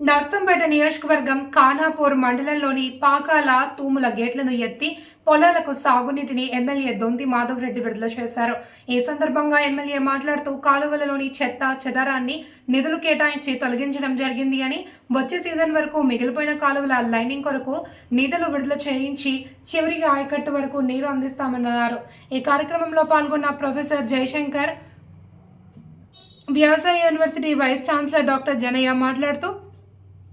నర్సంపేట నియోజకవర్గం ఖానాపూర్ మండలంలోని పాకాల తూముల గేట్లను ఎత్తి పొలాలకు సాగునీటిని ఎమ్మెల్యే దొంతి మాధవ్ రెడ్డి విడుదల చేశారు. ఈ సందర్భంగా ఎమ్మెల్యే మాట్లాడుతూ కాలువలలోని చెత్త చెదారాన్ని నిధులు కేటాయించి తొలగించడం జరిగింది అని వచ్చే సీజన్ వరకు మిగిలిపోయిన కాలువల లైనింగ్ కొరకు నిధులు విడుదల చేయించి చివరికి ఆయకట్టు వరకు నీరు అందిస్తామన్నారు. ఈ కార్యక్రమంలో పాల్గొన్న ప్రొఫెసర్ జయశంకర్ వ్యవసాయ university vice chancellor doctor Janaiah మాట్లాడుతూ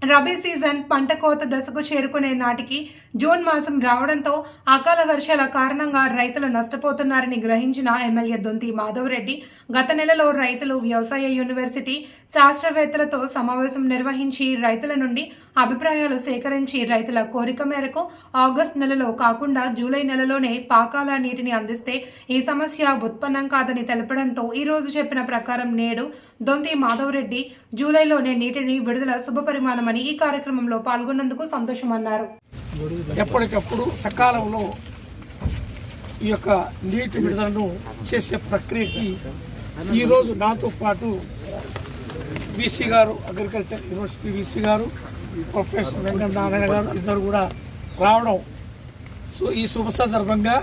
రబీ సీజన్ పంట కోత దశకు చేరుకునే నాటికి జూన్ మాసం రావడంతో అకాల వర్షాల కారణంగా రైతులు నష్టపోతున్నారని గ్రహించిన ఎమ్మెల్యే దొంతి మాధవరెడ్డి గత నెలలో రైతులు వ్యవసాయ యూనివర్సిటీ శాస్త్రవేత్తలతో సమావేశం నిర్వహించి రైతుల నుండి అభిప్రాయాలు సేకరించి రైతుల కోరిక మేరకు ఆగస్టు నెలలో కాకుండా జూలై నెలలోనే పాకాల నీటిని అందిస్తే ఈ సమస్య ఉత్పన్నం కాదని తెలపడంతో ఈరోజు చెప్పిన ప్రకారం నేడు దొంతి మాధవరెడ్డి జూలైలోనే నీటిని విడుదల శుభపరిమాణమని ఈ కార్యక్రమంలో పాల్గొన్నందుకు సంతోషమన్నారు. ఎప్పటికప్పుడు సకాలంలో ఈ యొక్క నీటి విడుదలను చేసే ప్రక్రియకి ఈరోజు నాతో పాటు వీసీ గారు అగ్రికల్చర్ యూనివర్సిటీ వీసీ గారు ప్రొఫెసర్ వెంకటనారాయణ గారు ఇద్దరు కూడా రావడం. సో ఈ శుభ సందర్భంగా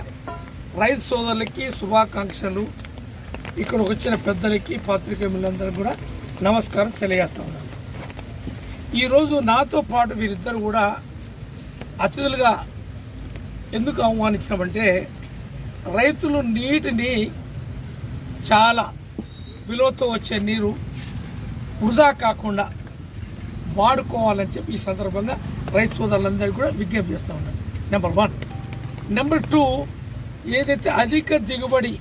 రైతు సోదరులకి శుభాకాంక్షలు. ఇక్కడికి వచ్చిన పెద్దలకి పాత్రికేయులందరూ కూడా నమస్కారం తెలియజేస్తా ఉన్నాను. ఈరోజు నాతో పాటు వీరిద్దరు కూడా అతిథులుగా ఎందుకు ఆహ్వానించినామంటే రైతులు నీటిని చాలా విలువతో వచ్చే నీరు వృధా కాకుండా వాడుకోవాలని చెప్పి ఈ సందర్భంగా రైతు సోదరులందరికీ కూడా విజ్ఞప్తి చేస్తూ ఉన్నాను నెంబర్ వన్ నెంబర్ టూ ఏదైతే అధిక దిగుబడి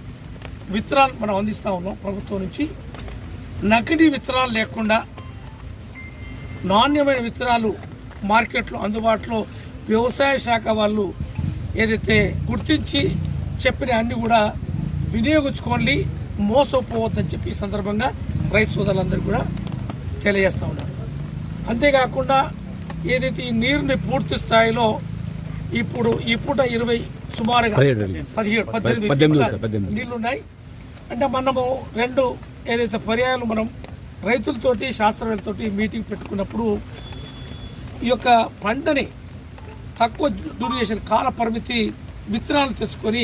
విత్తనాలు మనం అందిస్తూ ఉన్నాం ప్రభుత్వం నుంచి నకిలీ విత్తనాలు లేకుండా నాణ్యమైన విత్తనాలు మార్కెట్లో అందుబాటులో వ్యవసాయ శాఖ వాళ్ళు ఏదైతే గుర్తించి చెప్పిన అన్ని కూడా వినియోగించుకోండి మోసపోవద్దని చెప్పి ఈ సందర్భంగా రైతు సోదరులందరూ కూడా తెలియజేస్తూ ఉన్నారు అంతేకాకుండా ఏదైతే ఈ నీరుని పూర్తి స్థాయిలో ఇప్పుడు ఈ పూట ఇరవై సుమారుగా పదిహేడు పద్దెనిమిది పద్దెనిమిది సార్, పద్దెనిమిది. నీళ్ళు ఉన్నాయి అంటే మనము రెండు ఏదైతే పర్యాయాలు మనం రైతులతోటి శాస్త్రవేత్తలతోటి మీటింగ్ పెట్టుకున్నప్పుడు ఈ యొక్క పంటని తక్కువ డ్యూరేషన్ కాల పరిమితి విత్తనాలు తెచ్చుకొని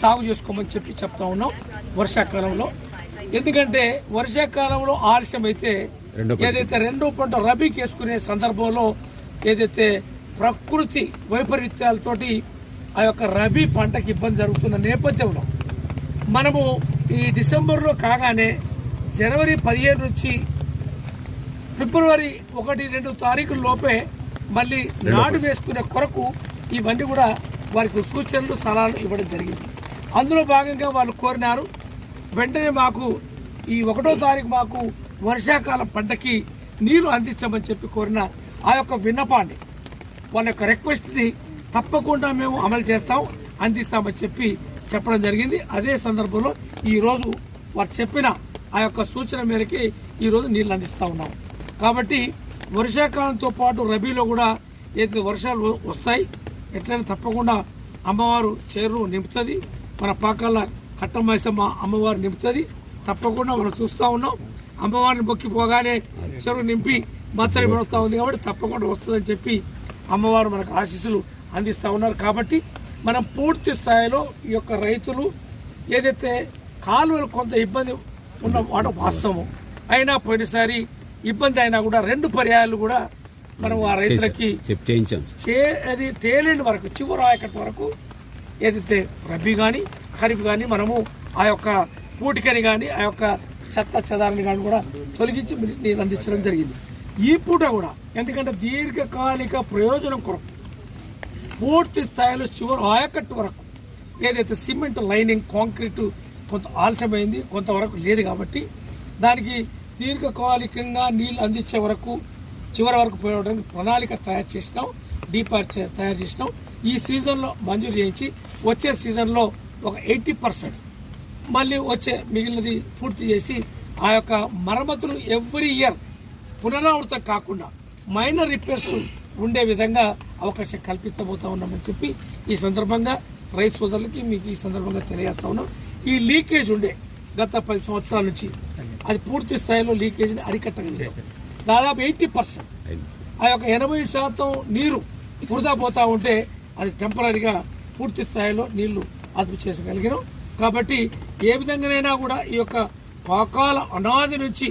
సాగు చేసుకోమని చెప్పి చెప్తా ఉన్నాం వర్షాకాలంలో ఎందుకంటే వర్షాకాలంలో ఆలస్యం అయితే. ఏదైతే రెండో పంట రబీకి వేసుకునే సందర్భంలో ఏదైతే ప్రకృతి వైపరీత్యాలతోటి ఆ యొక్క రబీ పంటకి ఇబ్బంది జరుగుతున్న నేపథ్యంలో మనము ఈ డిసెంబర్లో కాగానే జనవరి పదిహేను నుంచి ఫిబ్రవరి ఒకటి రెండు తారీఖుల లోపే మళ్ళీ నాటు వేసుకునే కొరకు ఇవన్నీ కూడా వారికి సూచనలు సలహాలు ఇవ్వడం జరిగింది. అందులో భాగంగా వాళ్ళు కోరినారు వెంటనే మాకు ఈ ఒకటో తారీఖు మాకు వర్షాకాలం పంటకి నీరు అందించమని చెప్పి కోరిన ఆ యొక్క విన్నపాన్ని వాళ్ళ యొక్క రిక్వెస్ట్ని తప్పకుండా మేము అమలు చేస్తాం అందిస్తామని చెప్పి చెప్పడం జరిగింది. అదే సందర్భంలో ఈరోజు వారు చెప్పిన ఆ యొక్క సూచన మేరకి ఈరోజు నీళ్ళు అందిస్తా ఉన్నాం. కాబట్టి వర్షాకాలంతో పాటు రబీలో కూడా ఏదైతే వర్షాలు వస్తాయి ఎట్లయినా తప్పకుండా అమ్మవారు చేరు నింపుతుంది. మన పాకాల కట్టమైసమ్మ అమ్మవారు నింపుతుంది. తప్పకుండా మనం చూస్తూ ఉన్నాం. అమ్మవారిని మొక్కిపోగానే చెరువు నింపి మత్తడి పడుతూ ఉంది కాబట్టి తప్పకుండా వస్తుందని చెప్పి అమ్మవారు మనకు ఆశీస్సులు అందిస్తూ ఉన్నారు. కాబట్టి మనం పూర్తి స్థాయిలో ఈ యొక్క రైతులు ఏదైతే కాలువలు కొంత ఇబ్బంది ఉన్న మాట వాస్తవం అయినా పోయినసారి ఇబ్బంది అయినా కూడా రెండు పర్యాయాలు కూడా మనం ఆ రైతులకి చే అది తేలేని వరకు చివరి ఆయకట్టు వరకు ఏదైతే రబీ కానీ ఖరీఫ్ కానీ మనము ఆ యొక్క పూటికని కానీ ఆ యొక్క చెత్త చెదారని కానీ కూడా తొలగించి నీరు అందించడం జరిగింది. ఈ పూట కూడా ఎందుకంటే దీర్ఘకాలిక ప్రయోజనం కొరకు పూర్తి స్థాయిలో చివరి ఆయకట్టు వరకు ఏదైతే సిమెంట్ లైనింగ్ కాంక్రీట్ కొంత ఆలస్యమైంది కొంతవరకు లేదు కాబట్టి దానికి దీర్ఘకాలికంగా నీళ్ళు అందించే వరకు చివరి వరకు పోయడానికి ప్రణాళిక తయారు చేసినాం డీపార్ తయారు చేసినాం. ఈ సీజన్లో మంజూరు చేయించి వచ్చే సీజన్లో ఒక ఎయిటీ పర్సెంట్ మళ్ళీ వచ్చే మిగిలినది పూర్తి చేసి ఆ యొక్క మరమ్మతులు ఎవ్రీ ఇయర్ పునరావృతం కాకుండా మైనర్ రిపేర్స్ ఉండే విధంగా అవకాశం కల్పించబోతా ఉన్నామని చెప్పి ఈ సందర్భంగా రైతు సోదరులకి మీకు ఈ సందర్భంగా తెలియజేస్తా ఉన్నాం. ఈ లీకేజ్ ఉండే గత పది సంవత్సరాల నుంచి అది పూర్తి స్థాయిలో లీకేజ్ని అరికట్టగలిగాం. దాదాపు ఎయిటీ పర్సెంట్. ఆ యొక్క ఎనభై శాతం నీరు వృధా పోతా ఉంటే అది టెంపరీగా పూర్తి స్థాయిలో నీళ్ళు అదుపు చేసగలిగినాం కాబట్టి ఏ విధంగానైనా కూడా ఈ యొక్క పాకాల అనాది నుంచి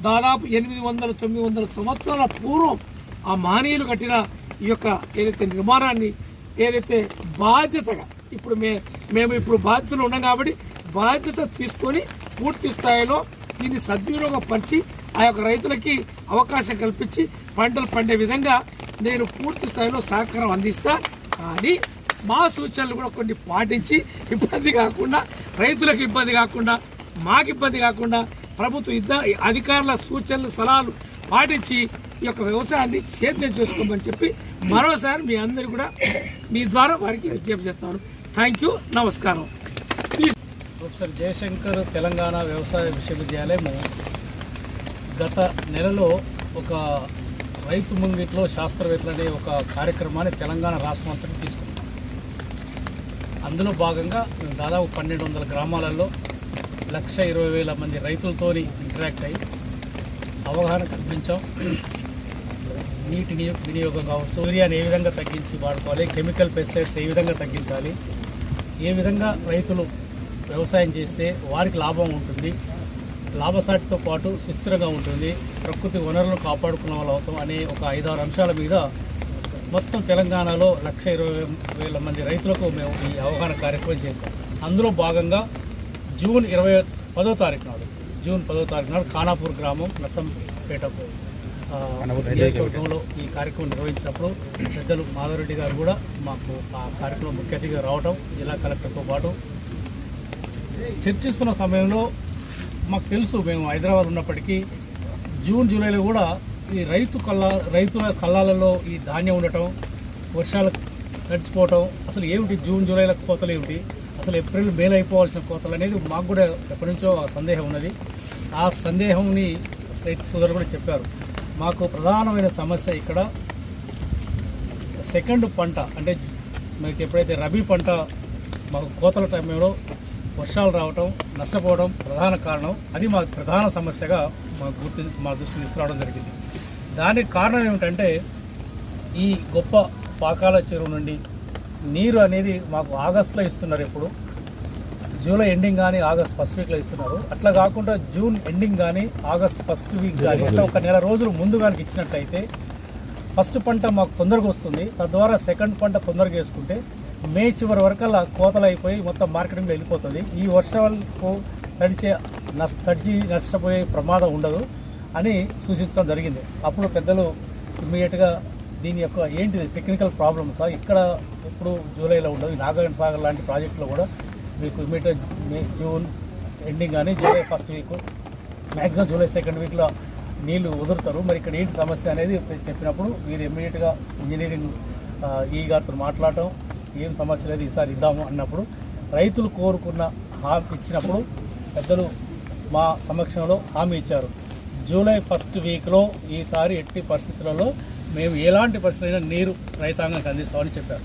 దాదాపు ఎనిమిది వందల తొమ్మిది వందల సంవత్సరాల పూర్వం ఆ మానీయులు కట్టిన ఈ యొక్క ఏదైతే నిర్మాణాన్ని ఏదైతే బాధ్యతగా ఇప్పుడు మే మేము ఇప్పుడు బాధ్యతలు ఉన్నాం కాబట్టి బాధ్యత తీసుకొని పూర్తి స్థాయిలో దీన్ని సద్వినియోగపరిచి ఆ యొక్క రైతులకి అవకాశం కల్పించి పంటలు పండే విధంగా నేను పూర్తి స్థాయిలో సహకారం అందిస్తా. కానీ మా సూచనలు కూడా కొన్ని పాటించి ఇబ్బంది కాకుండా రైతులకు ఇబ్బంది కాకుండా మాకు ఇబ్బంది కాకుండా ప్రభుత్వ ఇద్ద అధికారుల సూచనలు సలహాలు పాటించి ఈ యొక్క వ్యవసాయాన్ని సేద్యం చేసుకోమని చెప్పి మరోసారి మీ అందరు కూడా మీ ద్వారా వారికి విజ్ఞప్తి చేస్తాను. థ్యాంక్ యూ నమస్కారం. ప్రొఫెసర్ జయశంకర్ తెలంగాణ వ్యవసాయ విశ్వవిద్యాలయము గత నెలలో ఒక రైతు ముంగిట్లో శాస్త్రవేత్తలు అనే ఒక కార్యక్రమాన్ని తెలంగాణ రాష్ట్రం అంతటా తీసుకున్నారు. అందులో భాగంగా మేము దాదాపు పన్నెండు వందల గ్రామాలలో లక్ష ఇరవై వేల మంది రైతులతోని ఇంటరాక్ట్ అయ్యి అవగాహన కల్పించాం. నీటి వినియోగం కావచ్చు సూర్యాన్ని ఏ విధంగా తగ్గించి వాడుకోవాలి కెమికల్ పెస్టిసైడ్స్ ఏ విధంగా తగ్గించాలి ఏ విధంగా రైతులు వ్యవసాయం చేస్తే వారికి లాభం ఉంటుంది లాభసాటితో పాటు సుస్థిరంగా ఉంటుంది ప్రకృతి వనరులను కాపాడుకున్న వాళ్ళు అవుతాం అనే ఒక ఐదారు అంశాల మీద మొత్తం తెలంగాణలో లక్ష ఇరవై వేల మంది రైతులకు మేము ఈ అవగాహన కార్యక్రమం చేశాం. అందులో భాగంగా జూన్ ఇరవై పదో తారీఖు నాడు జూన్ పదో తారీఖు నాడు ఖానాపూర్ గ్రామం నర్సంపేటకు ఆ, నియోజకవర్గంలో ఈ కార్యక్రమం నిర్వహించినప్పుడు పెద్దలు మాధవరెడ్డి గారు కూడా మాకు ఆ కార్యక్రమం ముఖ్య అతిథిగా రావడం జిల్లా కలెక్టర్తో పాటు చర్చిస్తున్న సమయంలో మాకు తెలుసు మేము హైదరాబాద్ ఉన్నప్పటికీ జూన్ జూలైలో కూడా ఈ రైతు కళ్ళ రైతుల కళ్ళాలలో ఈ ధాన్యం ఉండటం వర్షాలు తడిచిపోవటం అసలు ఏమిటి జూన్ జూలైల కోతలు ఏమిటి? అసలు ఏప్రిల్ మేలు అయిపోవాల్సిన కోతలు అనేది మాకు కూడా ఎప్పటి నుంచో ఆ సందేహం ఉన్నది. ఆ సందేహంని రైతు సోదరులు కూడా చెప్పారు. మాకు ప్రధానమైన సమస్య ఇక్కడ సెకండ్ పంట అంటే మీకు ఎప్పుడైతే రబీ పంట మాకు కోతల టైంలో వర్షాలు రావటం నష్టపోవడం ప్రధాన కారణం. అది మా ప్రధాన సమస్యగా మా గుర్తు మా దృష్టికి తీసుకురావడం జరిగింది. దానికి కారణం ఏమిటంటే ఈ గొప్ప పాకాల చెరువు నుండి నీరు అనేది మాకు ఆగస్టులో ఇస్తున్నారు ఇప్పుడు జూలై ఎండింగ్ కానీ ఆగస్ట్ ఫస్ట్ వీక్లో ఇస్తున్నారు. అట్లా కాకుండా జూన్ ఎండింగ్ కానీ ఆగస్ట్ ఫస్ట్ వీక్ కానీ అట్లా ఒక నెల రోజులు ముందు కానీ ఇచ్చినట్టయితే ఫస్ట్ పంట మాకు తొందరగా వస్తుంది. తద్వారా సెకండ్ పంట తొందరగా వేసుకుంటే మే చివరి వరకల్లా కోతలు అయిపోయి మొత్తం మార్కెటింగ్లో వెళ్ళిపోతుంది. ఈ వర్షాలకు తడిచే నష్ట తడిచి నష్టపోయే ప్రమాదం ఉండదు అని సూచించడం జరిగింది. అప్పుడు పెద్దలు ఇమ్మీడియట్గా దీని యొక్క ఏంటిది టెక్నికల్ ప్రాబ్లమ్స్ ఇక్కడ ఎప్పుడు జూలైలో ఉండదు. నాగార్జున సాగర్ లాంటి ప్రాజెక్టులో కూడా మీకు ఇమ్మీడియట్ మే జూన్ ఎండింగ్ కానీ July first week maximum July second వీక్లో నీళ్ళు వదులుతారు. మరి ఇక్కడ ఏంటి సమస్య అనేది చెప్పినప్పుడు మీరు ఇమ్మీడియట్గా ఇంజనీరింగ్ ఈ గారితో మాట్లాడటం ఏం సమస్య లేదు ఈసారి ఇద్దాము అన్నప్పుడు రైతులు కోరుకున్న హామీ ఇచ్చినప్పుడు పెద్దలు మా సమక్షంలో హామీ ఇచ్చారు. జూలై ఫస్ట్ వీక్లో ఈసారి ఎట్టి పరిస్థితులలో మేము ఎలాంటి పరిస్థితులైనా నీరు రైతాంగానికి అందిస్తామని చెప్పారు.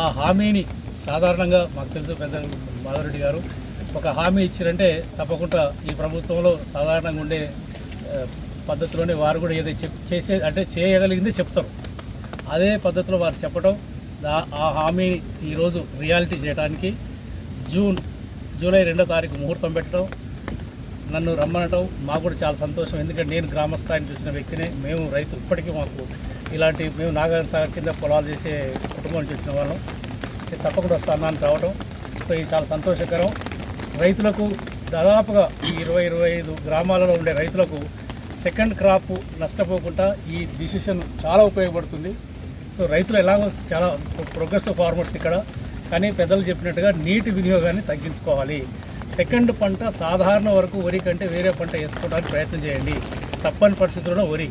ఆ హామీని సాధారణంగా మాకు తెలుసు పెద్ద మాధవరెడ్డి గారు ఒక హామీ ఇచ్చారంటే తప్పకుండా ఈ ప్రభుత్వంలో సాధారణంగా ఉండే పద్ధతిలోనే వారు కూడా ఏదో చెప్ చేసే అంటే చేయగలిగిందే చెప్తారు. అదే పద్ధతిలో వారు చెప్పడం ఆ హామీని ఈరోజు రియాలిటీ చేయడానికి జూన్ జూలై రెండో తారీఖు ముహూర్తం పెట్టడం నన్ను రమ్మనటం మాకు కూడా చాలా సంతోషం. ఎందుకంటే నేను గ్రామస్థాయిని చూసిన వ్యక్తినే. మేము రైతు ఇప్పటికీ మాకు ఇలాంటి మేము నాగార్జున సాగర్ కింద పొలాలు చేసే కుటుంబం నుంచి వచ్చిన వాళ్ళం. ఇది తప్పకుండా వస్తానని రావడం సో ఇది చాలా సంతోషకరం. రైతులకు దాదాపుగా ఈ ఇరవై ఇరవై ఐదు గ్రామాలలో ఉండే రైతులకు సెకండ్ క్రాప్ నష్టపోకుండా ఈ డిసిషన్ చాలా ఉపయోగపడుతుంది. సో రైతులు ఎలాగో చాలా ప్రోగ్రెసివ్ ఫార్మర్స్ ఇక్కడ. కానీ పెద్దలు చెప్పినట్టుగా నీటి వినియోగాన్ని తగ్గించుకోవాలి. సెకండ్ పంట సాధారణ వరకు వరి కంటే వేరే పంట వేసుకోవడానికి ప్రయత్నం చేయండి. తప్పని పరిస్థితుల్లో వరి.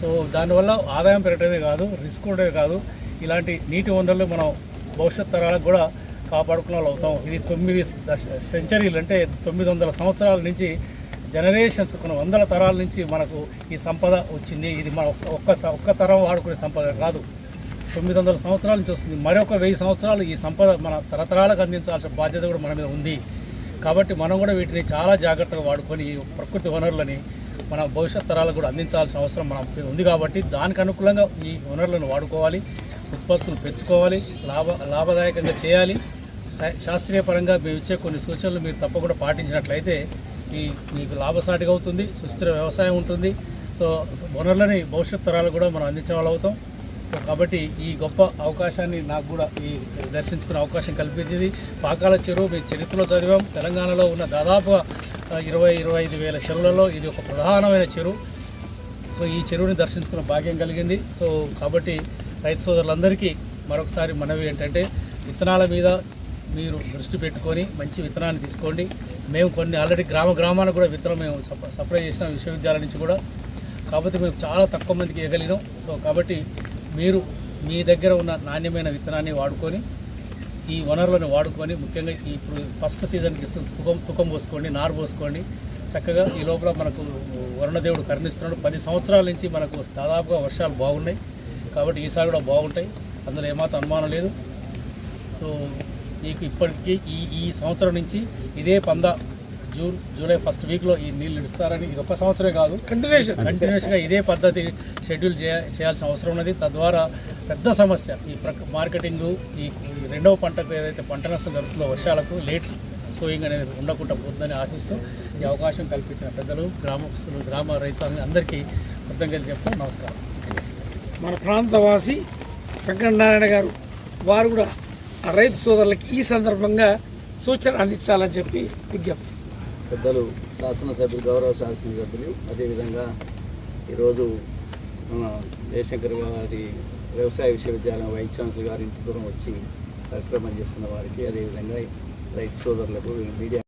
సో దానివల్ల ఆదాయం పెరగడమే కాదు రిస్క్ ఉండేవి కాదు. ఇలాంటి నీటి వనరులు మనం భవిష్యత్ తరాలకు కూడా కాపాడుకున్న వాళ్ళు అవుతాం. ఇది తొమ్మిది సెంచరీలు అంటే తొమ్మిది వందల సంవత్సరాల నుంచి జనరేషన్స్ కొన్ని వందల తరాల నుంచి మనకు ఈ సంపద వచ్చింది. ఇది మన ఒక్క- ఒక్క తరం వాడుకునే సంపద కాదు. తొమ్మిది వందల సంవత్సరాల నుంచి వస్తుంది. మరొక వెయ్యి సంవత్సరాలు ఈ సంపద మన తరతరాలకు అందించాల్సిన బాధ్యత కూడా మన మీద ఉంది. కాబట్టి మనం కూడా వీటిని చాలా జాగ్రత్తగా వాడుకొని ఈ ప్రకృతి వనరులని మన భవిష్యత్ తరాలకు కూడా అందించాల్సిన అవసరం మన ఉంది కాబట్టి దానికి అనుకూలంగా ఈ వనరులను వాడుకోవాలి ఉత్పత్తులు పెంచుకోవాలి లాభ లాభదాయకంగా చేయాలి. శా- శాస్త్రీయ పరంగా మేము ఇచ్చే కొన్ని సూచనలు మీరు తప్పకుండా పాటించినట్లయితే ఈ మీకు లాభసాటిగా అవుతుంది సుస్థిర వ్యవసాయం ఉంటుంది. సో వనరులని భవిష్యత్ తరాలు కూడా మనం అందించే వాళ్ళు అవుతాం. సో కాబట్టి ఈ గొప్ప అవకాశాన్ని నాకు కూడా ఈ దర్శించుకునే అవకాశం కల్పించింది. పాకాల చెరువు మీ చరిత్రలో చదివాం. తెలంగాణలో ఉన్న దాదాపు ఇరవై ఇరవై ఐదు వేల చెరువులలో ఇది ఒక ప్రధానమైన చెరువు. సో ఈ చెరువుని దర్శించుకున్న భాగ్యం కలిగింది. సో కాబట్టి రైతు సోదరులందరికీ మరొకసారి మనవి ఏంటంటే విత్తనాల మీద మీరు దృష్టి పెట్టుకొని మంచి విత్తనాన్ని తీసుకోండి. మేము కొన్ని ఆల్రెడీ గ్రామ గ్రామానికి కూడా విత్తనం మేము సప్లై చేసిన విశ్వవిద్యాలయం నుంచి కూడా. కాబట్టి మేము చాలా తక్కువ మందికి ఇవ్వగలిగినాం. సో కాబట్టి మీరు మీ దగ్గర ఉన్న నాణ్యమైన విత్తనాన్ని వాడుకొని ఈ వనరులను వాడుకొని ముఖ్యంగా ఇప్పుడు ఫస్ట్ సీజన్కి ఇస్తుంది తుకం తుకం పోసుకోండి నారు పోసుకోండి. చక్కగా ఈ లోపల మనకు వరుణదేవుడు కరుణిస్తున్నాడు. పది సంవత్సరాల నుంచి మనకు దాదాపుగా వర్షాలు బాగున్నాయి. కాబట్టి ఈసారి కూడా బాగుంటాయి. అందులో ఏమాత్రం అనుమానం లేదు. సో మీకు ఇప్పటికీ ఈ ఈ సంవత్సరం నుంచి ఇదే పంద జూన్ జూలై ఫస్ట్ వీక్లో ఈ నీళ్ళు ఇస్తారని ఇది ఒక సంవత్సరమే కాదు. కంటిన్యూషన్ కంటిన్యూస్గా ఇదే పద్ధతి షెడ్యూల్ చేయ చేయాల్సిన అవసరం ఉన్నది. తద్వారా పెద్ద సమస్య ఈ మార్కెటింగ్ ఈ రెండవ పంటకు ఏదైతే పంట నష్టం జరుగుతుందో వర్షాలకు లేట్ సోయింగ్ అనేది ఉండకుండా పోతుందని ఆశిస్తూ ఈ అవకాశం కల్పించిన పెద్దలు గ్రామస్తులు గ్రామ రైతులు అందరికీ కృతజ్ఞతలు చెప్తూ నమస్కారం. మన ప్రాంతవాసి వెంకటనారాయణ గారు వారు కూడా రైతు సోదరులకి ఈ సందర్భంగా సూచన అందించాలని చెప్పి విజ్ఞప్తి. పెద్దలు శాసనసభ్యులు గౌరవ శాసనసభ్యులు అదేవిధంగా ఈరోజు మన జయశంకర్ గారి వ్యవసాయ విశ్వవిద్యాలయం వైస్ ఛాన్సలర్ గారి ఇంటి దూరం వచ్చి కార్యక్రమం చేస్తున్న వారికి అదేవిధంగా రైతు సోదరులకు మీడియా